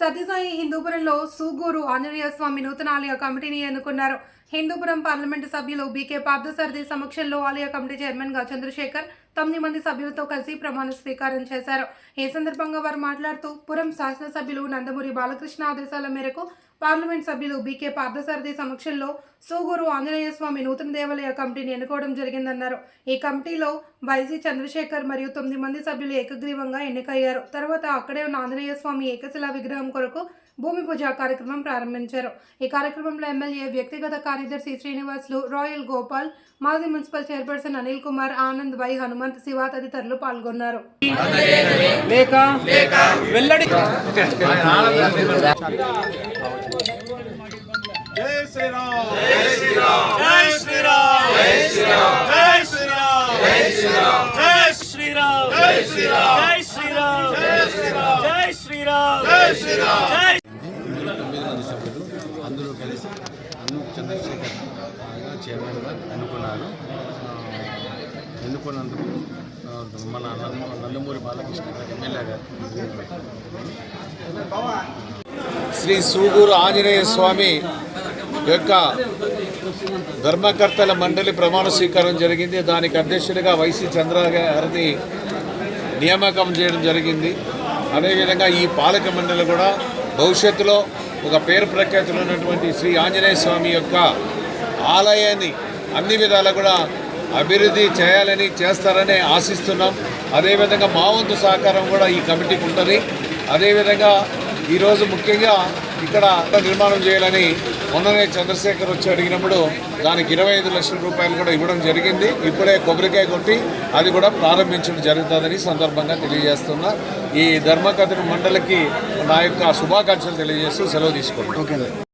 సత్యసాయి హిందూపురంలో సూగూరు ఆంజనేయ స్వామి నూతన ఆలయ కమిటీని ఎన్నుకున్నారు. హిందూపురం పార్లమెంటు సభ్యులు బీకే పార్థసారథి సమక్షంలో ఆలయ కమిటీ చైర్మన్గా చంద్రశేఖర్ తొమ్మిది మంది సభ్యులతో కలిసి ప్రమాణ స్వీకారం చేశారు. ఈ సందర్భంగా వారు మాట్లాడుతూ పురం శాసనసభ్యులు నందమూరి బాలకృష్ణ ఆదేశాల మేరకు పార్లమెంట్ సభ్యులు బీకే పార్థసారథి సమక్షంలో సూగూరు ఆంజనేయ స్వామి నూతన దేవాలయ కమిటీని ఎన్నుకోవడం జరిగిందన్నారు. ఈ కమిటీలో వైజీ చంద్రశేఖర్ మరియు తొమ్మిది మంది సభ్యులు ఏకగ్రీవంగా ఎన్నికయ్యారు. తర్వాత అక్కడే ఉన్న ఆంజనేయ స్వామి ఏకశిలా విగ్రహం కొరకు భూమి పూజ కార్యక్రమం ప్రారంభించారు. ఈ కార్యక్రమంలో ఎమ్మెల్యే వ్యక్తిగత కార్యదర్శి శ్రీనివాసులు రాయల్ గోపాల్ మాజీ municipal chairperson Anil Kumar Anand Y Hanumanth Siva తదితరులు పాల్గొన్నారు. కలిసి చంద్రశేఖర్ బాగా చైర్మన్గా ఎన్నుకున్నారు ఎన్నుకున్నందుకు మన నందమూరి బాలకృష్ణ గారు ఎమ్మెల్యే గారు. శ్రీ సూగూరు ఆంజనేయ స్వామి యొక్క ధర్మకర్తల మండలి ప్రమాణ స్వీకారం జరిగింది. దానికి అధ్యక్షుడిగా వైసీ చంద్ర గారిని నియామకం చేయడం జరిగింది. అదేవిధంగా ఈ పాలక మండలి కూడా భవిష్యత్తులో ఒక పేరు ప్రఖ్యాతులు ఉన్నటువంటి శ్రీ ఆంజనేయ స్వామి యొక్క ఆలయాన్ని అన్ని విధాలా కూడా అభివృద్ధి చేయాలని చేస్తారని ఆశిస్తున్నాం. అదేవిధంగా మా వంతు సహకారం కూడా ఈ కమిటీకి ఉంటుంది. అదేవిధంగా ఈరోజు ముఖ్యంగా ఇక్కడ నిర్మాణం చేయాలని మొన్ననే చంద్రశేఖర్ వచ్చి అడిగినప్పుడు దానికి ఇరవై ఐదు లక్షల రూపాయలు కూడా ఇవ్వడం జరిగింది. ఇప్పుడే కొబ్బరికాయ కొట్టి అది కూడా ప్రారంభించడం జరుగుతుందని సందర్భంగా తెలియజేస్తున్నా. ఈ ధర్మకథన మండలికి నా యొక్క శుభాకాంక్షలు తెలియజేస్తూ సెలవు తీసుకుంటున్నాను.